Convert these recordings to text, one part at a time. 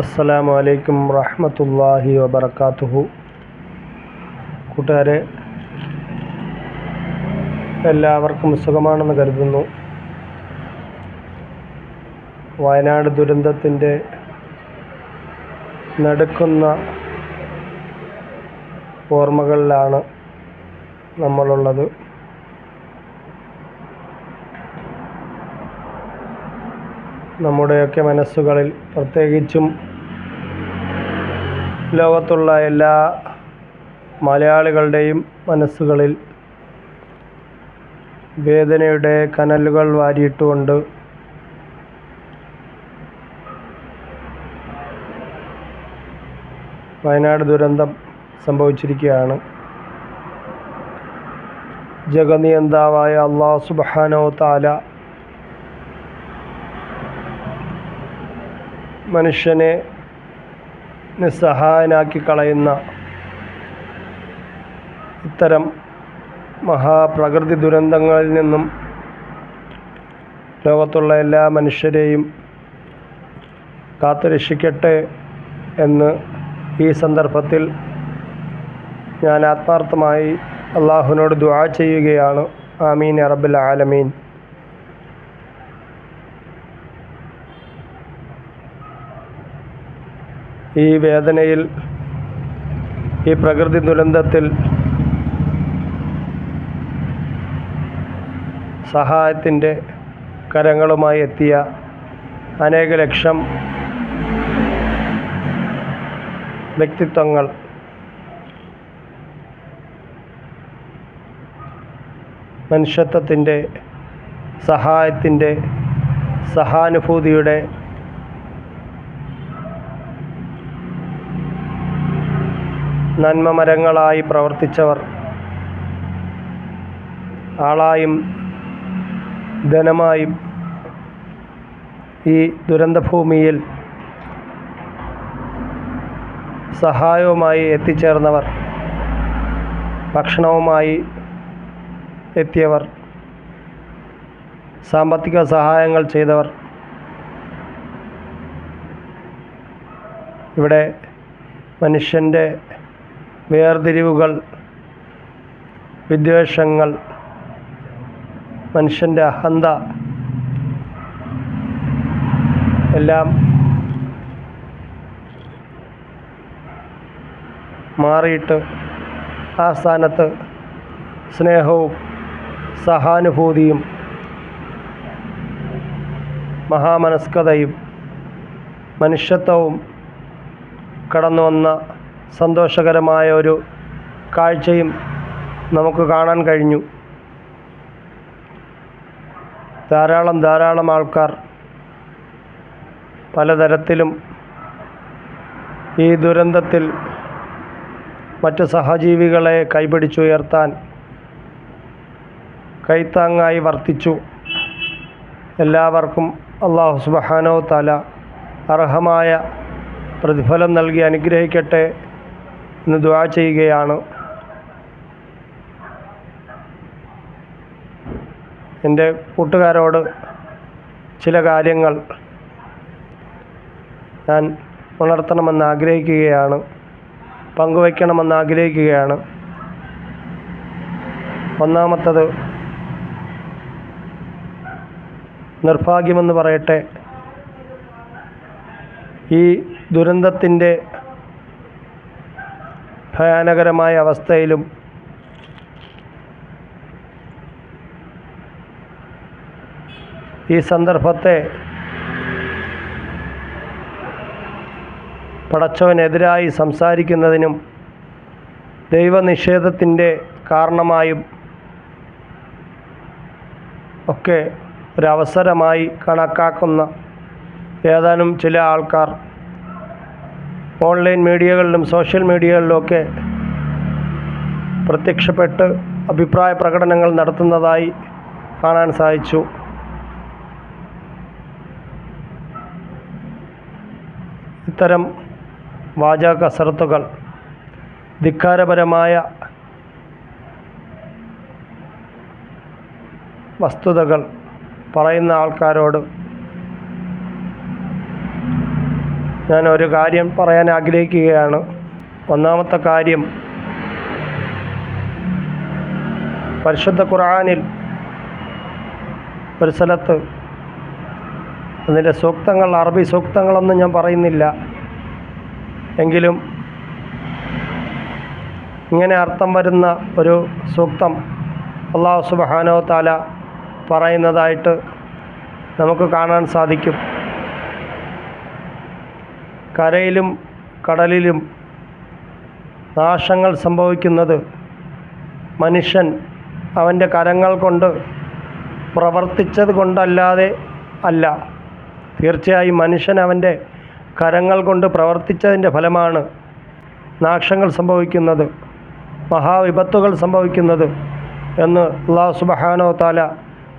അസ്സലാമു അലൈക്കും റഹ്മത്തുള്ളാഹി വബർക്കാത്തുഹു കൂട്ടുകാരെ എല്ലാവർക്കും സുഖമാണെന്ന് കരുതുന്നു. വയനാട് ദുരന്തത്തിന്റെ നടുക്കുന്ന ഓർമ്മകളിലാണ് നമ്മളുള്ളത്. നമ്മുടെയൊക്കെ മനസ്സുകളിൽ പ്രത്യേകിച്ചും ലോകത്തുള്ള എല്ലാ മലയാളികളുടെയും മനസ്സുകളിൽ വേദനയുടെ കനലുകൾ വാരിയിട്ടുകൊണ്ട് വയനാട് ദുരന്തം സംഭവിച്ചിരിക്കുകയാണ്. ജഗനിയന്താവായ അള്ളാഹു സുബാനോ താല മനുഷ്യനെ നിസ്സഹായനാക്കി കളയുന്ന ഇത്തരം മഹാപ്രകൃതി ദുരന്തങ്ങളിൽ നിന്നും ലോകത്തുള്ള എല്ലാ മനുഷ്യരെയും കാത്തുരക്ഷിക്കട്ടെ എന്ന് ഈ സന്ദർഭത്തിൽ ഞാൻ ആത്മാർത്ഥമായി അള്ളാഹുവിനോട് ദുആ ചെയ്യുകയാണ്. ആമീൻ അറബുൽ ആലമീൻ. ഈ വേദനയിൽ ഈ പ്രകൃതി ദുരന്തത്തിൽ സഹായത്തിന്റെ കരങ്ങളുമായി എത്തിയ അനേക ലക്ഷം വ്യക്തിത്വങ്ങൾ മനുഷ്യത്വത്തിന്റെ സഹായത്തിന്റെ സഹാനുഭൂതിയുടെ നന്മമരങ്ങളായി പ്രവർത്തിച്ചവർ. ആളായും ധനമായും ഈ ദുരന്തഭൂമിയിൽ സഹായവുമായി എത്തിച്ചേർന്നവർ ഭക്ഷണവുമായി എത്തിയവർ സാമ്പത്തിക സഹായങ്ങൾ ചെയ്തവർ ഇവിടെ മനുഷ്യന്റെ വേർതിരിവുകൾ വിദ്വേഷങ്ങൾ മനുഷ്യന്റെ അഹന്ത എല്ലാം മാറിയിട്ട് ആ സ്ഥാനത്ത് സ്നേഹവും സഹാനുഭൂതിയും മഹാമനസ്കതയും മനുഷ്യത്വവും കടന്നു വന്ന സന്തോഷകരമായ ഒരു കാഴ്ചയും നമുക്ക് കാണാൻ കഴിഞ്ഞു. ധാരാളം ധാരാളം ആൾക്കാർ പലതരത്തിലും ഈ ദുരന്തത്തിൽ മറ്റ് സഹജീവികളെ കൈപിടിച്ചുയർത്താൻ കൈത്താങ്ങായി വർത്തിച്ചു. എല്ലാവർക്കും അള്ളാഹു സുബഹാനോ തല അർഹമായ പ്രതിഫലം നൽകി അനുഗ്രഹിക്കട്ടെ. എന്ന് ദ്വാ ചെയ്യുകയാണ്. എന്റെ കൂട്ടുകാരോട് ചില കാര്യങ്ങൾ ഞാൻ ഉണർത്തണമെന്ന് ആഗ്രഹിക്കുകയാണ്. പങ്കുവയ്ക്കണമെന്ന് ആഗ്രഹിക്കുകയാണ്. ഒന്നാമത്തത് നിർഭാഗ്യമെന്ന് പറയട്ടെ. ഈ ദുരന്തത്തിന്റെ ഭയാനകരമായ അവസ്ഥയിലും ഈ സന്ദർഭത്തെ പടച്ചവനെതിരായി സംസാരിക്കുന്നതിനും ദൈവനിഷേധത്തിന്റെ കാരണമായും ഒക്കെ ഒരവസരമായി കണക്കാക്കുന്ന ഏതാനും ചില ആൾക്കാർ ഓൺലൈൻ മീഡിയകളിലും സോഷ്യൽ മീഡിയകളിലുമൊക്കെ പ്രത്യക്ഷപ്പെട്ട് അഭിപ്രായ പ്രകടനങ്ങൾ നടത്തുന്നതായി കാണാൻ സാധിച്ചു. ഇത്തരം വാചക കസരത്തുകൾ ധിക്കാരപരമായ വസ്തുതകൾ പറയുന്ന ആൾക്കാരോട് ഞാൻ ഒരു കാര്യം പറയാൻ ആഗ്രഹിക്കുകയാണ്. ഒന്നാമത്തെ കാര്യം പരിശുദ്ധ ഖുർആാനിൽ ഒരു സ്ഥലത്ത് അതിന്റെ സൂക്തങ്ങൾ അറബി സൂക്തങ്ങളൊന്നും ഞാൻ പറയുന്നില്ല. എങ്കിലും ഇങ്ങനെ അർത്ഥം വരുന്ന ഒരു സൂക്തം അള്ളാഹു സുബഹാനോ താല പറയുന്നതായിട്ട് നമുക്ക് കാണാൻ സാധിക്കും. കരയിലും കടലിലും നാശങ്ങൾ സംഭവിക്കുന്നത് മനുഷ്യൻ അവന്റെ കരങ്ങൾ കൊണ്ട് പ്രവർത്തിച്ചത് കൊണ്ടല്ലാതെ അല്ല. തീർച്ചയായും മനുഷ്യൻ അവന്റെ കരങ്ങൾ കൊണ്ട് പ്രവർത്തിച്ചതിന്റെ ഫലമാണ് നാശങ്ങൾ സംഭവിക്കുന്നത് മഹാവിപത്തുകൾ സംഭവിക്കുന്നത് എന്ന് അള്ളാഹു സുബഹാനോ താല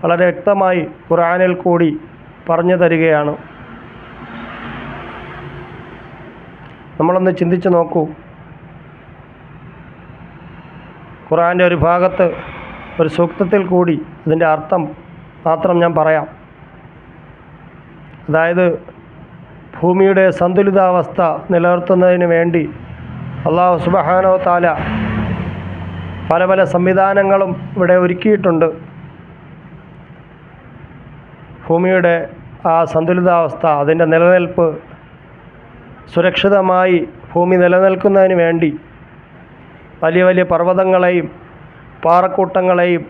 വളരെ വ്യക്തമായി ഖുറാനിൽ കൂടി പറഞ്ഞു തരികയാണ്. നമ്മളൊന്ന് ചിന്തിച്ച് നോക്കൂ. ഖുറാന്റെ ഒരു ഭാഗത്ത് ഒരു സൂക്തത്തിൽ കൂടി ഇതിന്റെ അർത്ഥം മാത്രം ഞാൻ പറയാം. അതായത് ഭൂമിയുടെ സന്തുലിതാവസ്ഥ നിലനിർത്തുന്നതിന് വേണ്ടി അള്ളാഹു സുബഹാനോ താല പല പല സംവിധാനങ്ങളും ഇവിടെ ഒരുക്കിയിട്ടുണ്ട്. ഭൂമിയുടെ ആ സന്തുലിതാവസ്ഥ അതിന്റെ നിലനിൽപ്പ് സുരക്ഷിതമായി ഭൂമി നിലനിൽക്കുന്നതിന് വേണ്ടി വലിയ വലിയ പർവതങ്ങളെയും പാറക്കൂട്ടങ്ങളെയും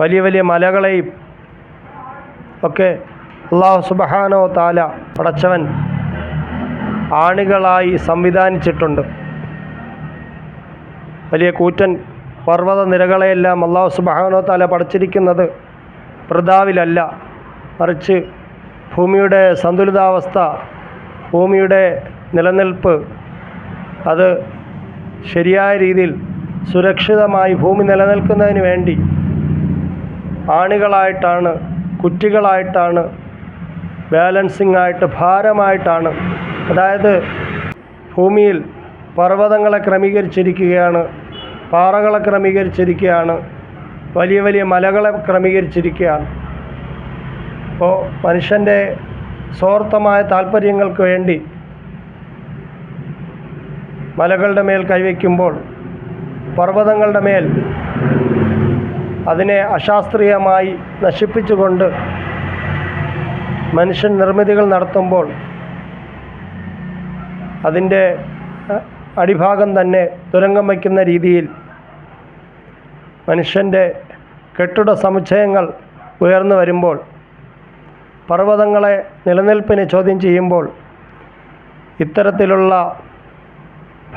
വലിയ വലിയ മലകളെയും ഒക്കെ അള്ളാഹു സുബഹാനോ താല പടച്ചവൻ ആണികളായി സംവിധാനിച്ചിട്ടുണ്ട്. വലിയ കൂറ്റൻ പർവത നിരകളെയെല്ലാം അള്ളാഹു സുബഹാനോ താല പടച്ചിരിക്കുന്നത് പ്രതാവിലല്ല മറിച്ച് ഭൂമിയുടെ സന്തുലിതാവസ്ഥ ഭൂമിയുടെ നിലനിൽപ്പ് അത് ശരിയായ രീതിയിൽ സുരക്ഷിതമായി ഭൂമി നിലനിൽക്കുന്നതിന് വേണ്ടി ആണികളായിട്ടാണ് കുറ്റികളായിട്ടാണ് ബാലൻസിംഗ് ആയിട്ട് ഭാരമായിട്ടാണ് അതായത് ഭൂമിയിൽ പർവതങ്ങളെ ക്രമീകരിച്ചിരിക്കുകയാണ് പാറകളെ ക്രമീകരിച്ചിരിക്കുകയാണ് വലിയ വലിയ മലകളെ ക്രമീകരിച്ചിരിക്കുകയാണ്. അപ്പോൾ മനുഷ്യന്റെ സ്വാർത്ഥമായ താല്പര്യങ്ങൾക്ക് വേണ്ടി മലകളുടെ മേൽ കൈവയ്ക്കുമ്പോൾ പർവതങ്ങളുടെ മേൽ അതിനെ അശാസ്ത്രീയമായി നശിപ്പിച്ചുകൊണ്ട് മനുഷ്യൻ നിർമ്മിതികൾ നടത്തുമ്പോൾ അതിന്റെ അടിഭാഗം തന്നെ തുരങ്കം വയ്ക്കുന്ന രീതിയിൽ മനുഷ്യന്റെ കെട്ടിട സമുച്ചയങ്ങൾ ഉയർന്നു വരുമ്പോൾ പർവതങ്ങളെ നിലനിൽപ്പിനെ ചോദ്യം ചെയ്യുമ്പോൾ ഇത്തരത്തിലുള്ള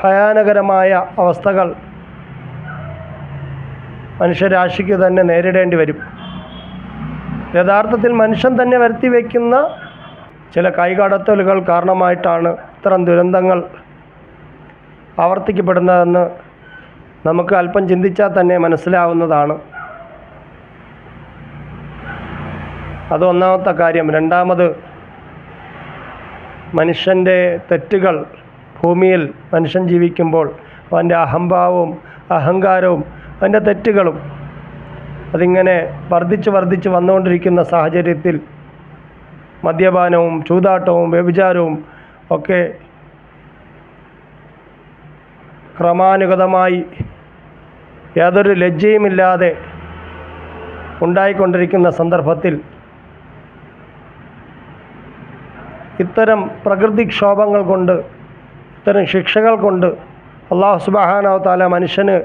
ഭയാനകരമായ അവസ്ഥകൾ മനുഷ്യരാശിക്ക് തന്നെ നേരിടേണ്ടി വരും. യഥാർത്ഥത്തിൽ മനുഷ്യൻ തന്നെ വരുത്തി വയ്ക്കുന്ന ചില കൈകടത്തലുകൾ കാരണമായിട്ടാണ് ഇത്തരം ദുരന്തങ്ങൾ ആവർത്തിക്കപ്പെടുന്നതെന്ന് നമുക്ക് അല്പം ചിന്തിച്ചാൽ തന്നെ മനസ്സിലാവുന്നതാണ്. അത് ഒന്നാമത്തെ കാര്യം. രണ്ടാമത് മനുഷ്യന്റെ തെറ്റുകൾ ഭൂമിയിൽ മനുഷ്യൻ ജീവിക്കുമ്പോൾ അവന്റെ അഹംഭാവവും അഹങ്കാരവും അവന്റെ തെറ്റുകളും അതിങ്ങനെ വർദ്ധിച്ച് വർദ്ധിച്ച് വന്നുകൊണ്ടിരിക്കുന്ന സാഹചര്യത്തിൽ മദ്യപാനവും ചൂതാട്ടവും വ്യഭിചാരവും ഒക്കെ ക്രമാനുഗതമായി യാതൊരു ലജ്ജയുമില്ലാതെ ഉണ്ടായിക്കൊണ്ടിരിക്കുന്ന സന്ദർഭത്തിൽ ഇത്തരം പ്രകൃതിക്ഷോഭങ്ങൾ കൊണ്ട് ഇത്തരം ശിക്ഷകൾ കൊണ്ട് അള്ളാഹു സുബഹാനാവ് താല മനുഷ്യന്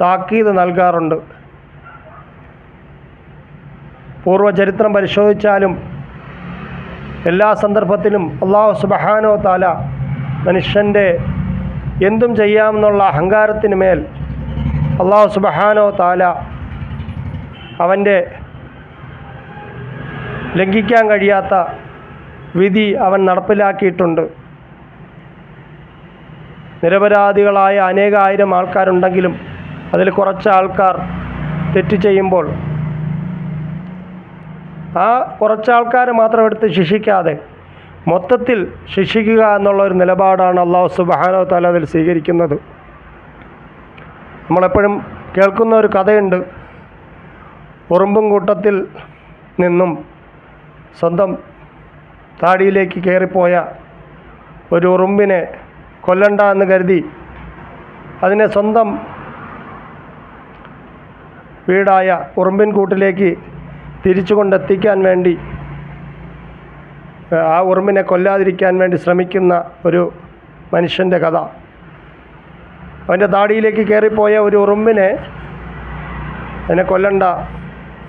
താക്കീത് നൽകാറുണ്ട്. പൂർവചരിത്രം പരിശോധിച്ചാലും എല്ലാ സന്ദർഭത്തിലും അള്ളാഹു സുബഹാനോ താല മനുഷ്യന്റെ എന്തും ചെയ്യാമെന്നുള്ള അഹങ്കാരത്തിന് മേൽ അള്ളാഹു സുബഹാനോ താല അവന്റെ ലംഘിക്കാൻ കഴിയാത്ത വിധി അവൻ നടപ്പിലാക്കിയിട്ടുണ്ട്. നിരപരാധികളായ അനേകായിരം ആൾക്കാരുണ്ടെങ്കിലും അതിൽ കുറച്ച് ആൾക്കാർ തെറ്റ് ചെയ്യുമ്പോൾ ആ കുറച്ച് ആൾക്കാരെ മാത്രം എടുത്ത് ശിക്ഷിക്കാതെ മൊത്തത്തിൽ ശിക്ഷിക്കുക എന്നുള്ള ഒരു നിലപാടാണ് അള്ളാഹു സുബാനോ താല അതിൽ സ്വീകരിക്കുന്നത്. നമ്മളെപ്പോഴും കേൾക്കുന്ന ഒരു കഥയുണ്ട്. ഉറുമ്പും കൂട്ടത്തിൽ നിന്നും സ്വന്തം താടിയിലേക്ക് കയറിപ്പോയ ഒരു ഉറുമ്പിനെ കൊല്ലണ്ട എന്ന് കരുതി അതിനെ സ്വന്തം വീടായ ഉറുമ്പിൻ കൂട്ടിലേക്ക് തിരിച്ചു കൊണ്ടെത്തിക്കാൻ വേണ്ടി ആ ഉറുമ്പിനെ കൊല്ലാതിരിക്കാൻ വേണ്ടി ശ്രമിക്കുന്ന ഒരു മനുഷ്യന്റെ കഥ. അവന്റെ താടിയിലേക്ക് കയറിപ്പോയ ഒരു ഉറുമ്പിനെ അതിനെ കൊല്ലണ്ട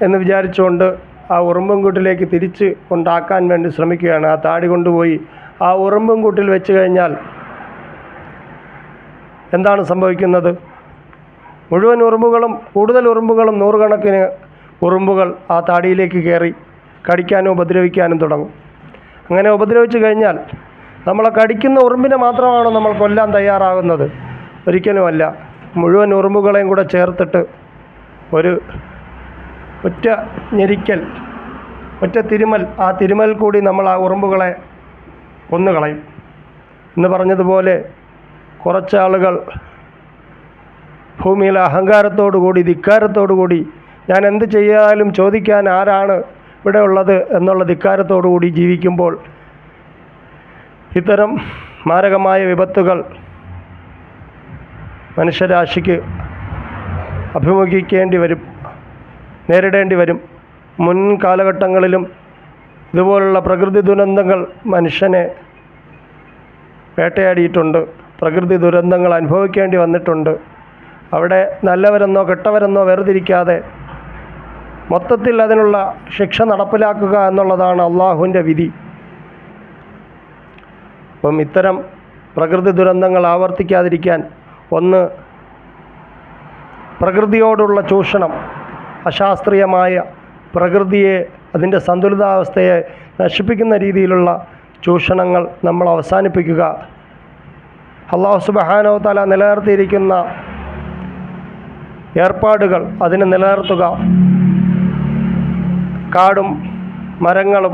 എന്ന് വിചാരിച്ചുകൊണ്ട് ആ ഉറുമ്പൻകൂട്ടിലേക്ക് തിരിച്ച് കൊണ്ടാക്കാൻ വേണ്ടി ശ്രമിക്കുകയാണ്. ആ താടി കൊണ്ടുപോയി ആ ഉറുമ്പൻകൂട്ടിൽ വെച്ച് കഴിഞ്ഞാൽ എന്താണ് സംഭവിക്കുന്നത്? മുഴുവൻ ഉറുമ്പുകളും കൂടുതൽ ഉറുമ്പുകളും നൂറുകണക്കിന് ഉറുമ്പുകൾ ആ താടിയിലേക്ക് കയറി കടിക്കാനും ഉപദ്രവിക്കാനും തുടങ്ങും. അങ്ങനെ ഉപദ്രവിച്ചു കഴിഞ്ഞാൽ നമ്മളെ കടിക്കുന്ന ഉറുമ്പിനെ മാത്രമാണോ നമ്മൾ കൊല്ലാൻ തയ്യാറാകുന്നത്. ഒരിക്കലുമല്ല. മുഴുവൻ ഉറുമ്പുകളെയും കൂടെ ചേർത്തിട്ട് ഒരു ഒറ്റ ഞെരിക്കൽ ഒറ്റ തിരുമൽ ആ തിരുമൽ കൂടി നമ്മൾ ആ ഉറുമ്പുകളെ കൊന്നുകളയും. എന്ന് പറഞ്ഞതുപോലെ കുറച്ചാളുകൾ ഭൂമിയിലെ അഹങ്കാരത്തോടു കൂടി ധിക്കാരത്തോടു കൂടി ഞാൻ എന്ത് ചെയ്യാലും ചോദിക്കാൻ ആരാണ് ഇവിടെ ഉള്ളത് എന്നുള്ള ധിക്കാരത്തോടു കൂടി ജീവിക്കുമ്പോൾ ഇത്തരം മാരകമായ വിപത്തുകൾ മനുഷ്യരാശിക്ക് അഭിമുഖീകരിക്കേണ്ടി വരും. നേരിടേണ്ടി വരും. മുൻ കാലഘട്ടങ്ങളിലും ഇതുപോലുള്ള പ്രകൃതി ദുരന്തങ്ങൾ മനുഷ്യനെ വേട്ടയാടിയിട്ടുണ്ട്. പ്രകൃതി ദുരന്തങ്ങൾ അനുഭവിക്കേണ്ടി വന്നിട്ടുണ്ട്. അവിടെ നല്ലവരെന്നോ കെട്ടവരെന്നോ വേർതിരിക്കാതെ മൊത്തത്തിൽ അതിനുള്ള ശിക്ഷ നടപ്പിലാക്കുക എന്നുള്ളതാണ് അള്ളാഹുവിന്റെ വിധി. അപ്പം ഇത്തരം പ്രകൃതി ദുരന്തങ്ങൾ ആവർത്തിക്കാതിരിക്കാൻ ഒന്ന് പ്രകൃതിയോടുള്ള ചൂഷണം അശാസ്ത്രീയമായ പ്രകൃതിയെ അതിന്റെ സന്തുലിതാവസ്ഥയെ നശിപ്പിക്കുന്ന രീതിയിലുള്ള ചൂഷണങ്ങൾ നമ്മൾ അവസാനിപ്പിക്കുക. അള്ളാഹു സുബഹാനോ തല നിലനിർത്തിയിരിക്കുന്ന ഏർപ്പാടുകൾ അതിനെ നിലനിർത്തുക. കാടും മരങ്ങളും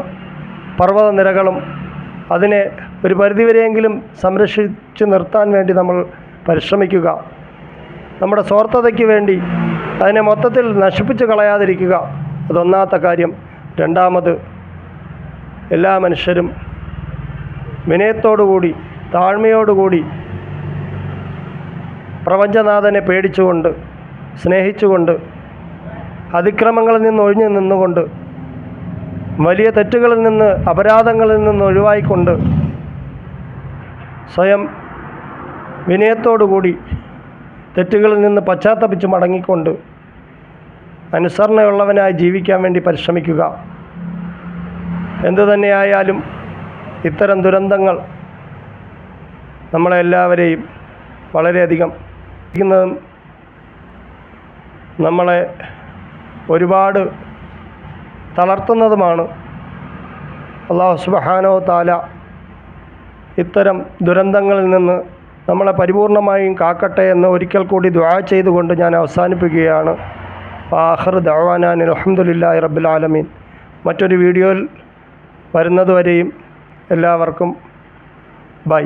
പർവതനിരകളും അതിനെ ഒരു പരിധിവരെയെങ്കിലും സംരക്ഷിച്ചു നിർത്താൻ വേണ്ടി നമ്മൾ പരിശ്രമിക്കുക. നമ്മുടെ സ്വാർത്ഥതയ്ക്ക് വേണ്ടി അതിനെ മൊത്തത്തിൽ നശിപ്പിച്ച് കളയാതിരിക്കുക. അതൊന്നാത്ത കാര്യം. രണ്ടാമത് എല്ലാ മനുഷ്യരും വിനയത്തോടുകൂടി താഴ്മയോടുകൂടി പ്രപഞ്ചനാഥനെ പേടിച്ചുകൊണ്ട് സ്നേഹിച്ചുകൊണ്ട് അതിക്രമങ്ങളിൽ നിന്ന് ഒഴിഞ്ഞു നിന്നുകൊണ്ട് വലിയ തെറ്റുകളിൽ നിന്ന് അപരാധങ്ങളിൽ നിന്ന് ഒഴിവായിക്കൊണ്ട് സ്വയം വിനയത്തോടുകൂടി തെറ്റുകളിൽ നിന്ന് പശ്ചാത്തപിച്ച് മടങ്ങിക്കൊണ്ട് അനുസരണയുള്ളവനായി ജീവിക്കാൻ വേണ്ടി പരിശ്രമിക്കുക. എന്തു തന്നെയായാലും ഇത്തരം ദുരന്തങ്ങൾ നമ്മളെല്ലാവരെയും വളരെയധികം നമ്മളെ ഒരുപാട് തളർത്തുന്നതുമാണ്. അള്ളാഹു സുബഹാനോ താല ഇത്തരം ദുരന്തങ്ങളിൽ നിന്ന് നമ്മളെ പരിപൂർണമായും കാക്കട്ടെ എന്ന് ഒരിക്കൽ കൂടി ദ്വാ ചെയ്തുകൊണ്ട് ഞാൻ അവസാനിപ്പിക്കുകയാണ്. ആഹർ ദവാനാൻ അലഹമുല്ലാ റബ്ബുലാലമീൻ മറ്റൊരു വീഡിയോയിൽ വരുന്നതുവരെയും എല്ലാവർക്കും ബൈ.